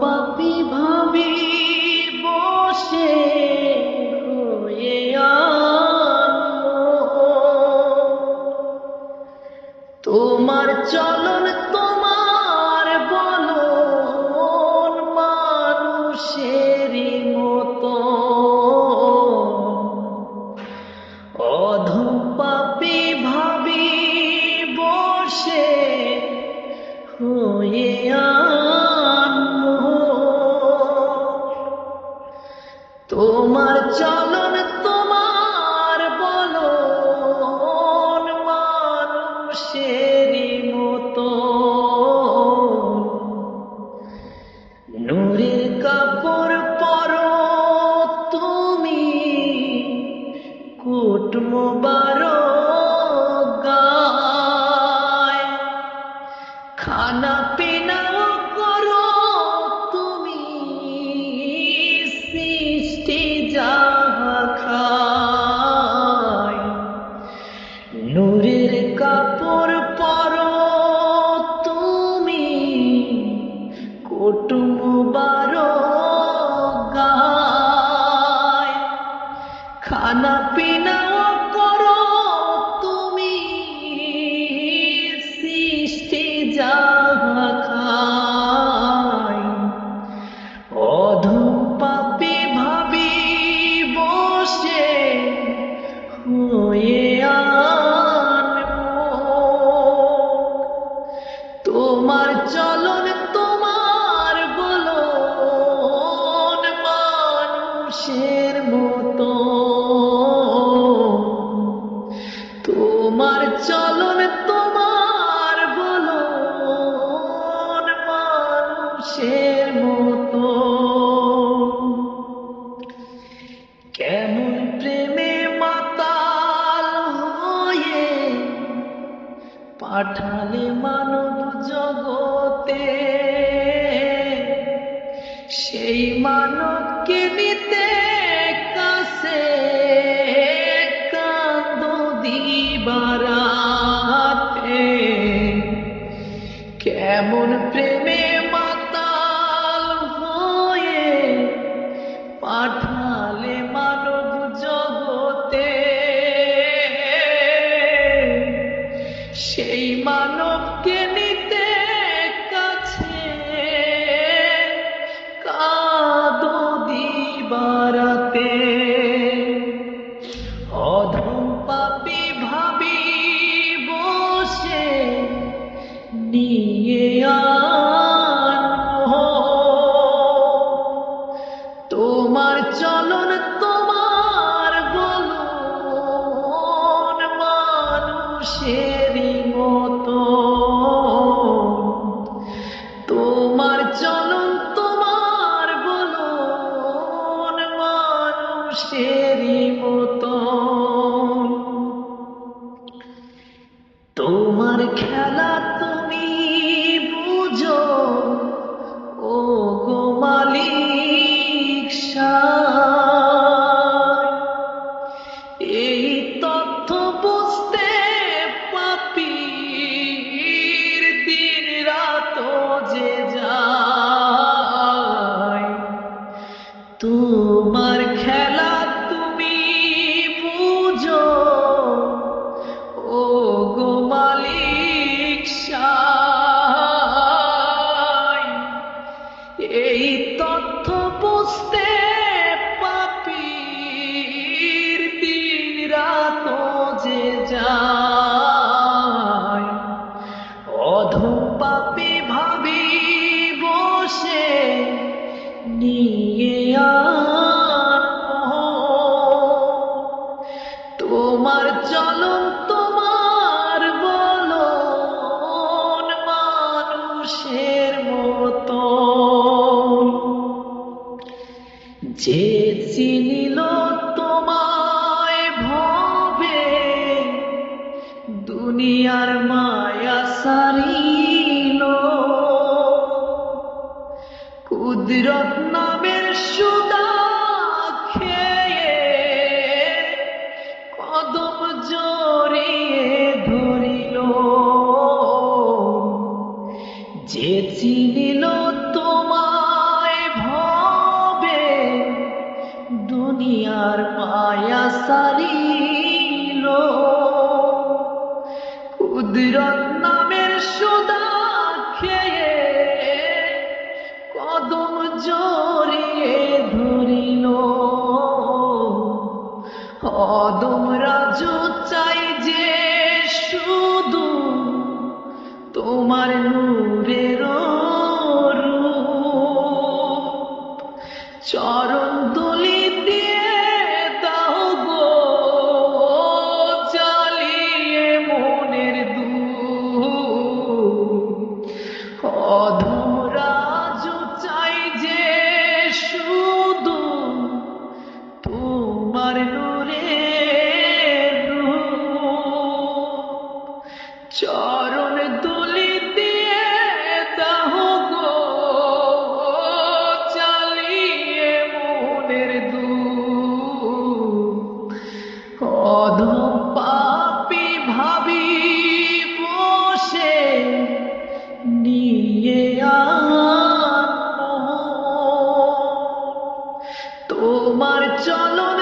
পাপি ভাবি বসে কুটুম বারো গায়। খানা পিনাও করো তুমি, সৃষ্টি যা খায়। নূরের কাপড় পর তুমি, কুটুম বারো তোমার চলন তোমার বলো মানুষের মতো। কেমন প্রেমে মাতাল হয়ে পাঠালে মানব জগতে, সেই মানবকে নিতে নিয়ে তোমার চলন তোমার বলন মানুষেরই তোমার খেলা তুমি বুঝো ও গো মালিক। এই তথ্য বুঝতে পাপির দিন রাত যে যায় অধম পাপি চিনিল তোমায় ভবে দুনিয়ার মায়া সারিল। কুদরত কুদরত নামের সুদা খেয়ে কদম জড়িয়ে ধরিল। অদম রাজু চাই যে শুধু তোমার নূরের রূপ। চরণ দুলি দিয়ে দাও গো, চালিয়ে মনের দুঃখ। অধম পাপি ভাবি বসে, নিয়ে তোমার চলন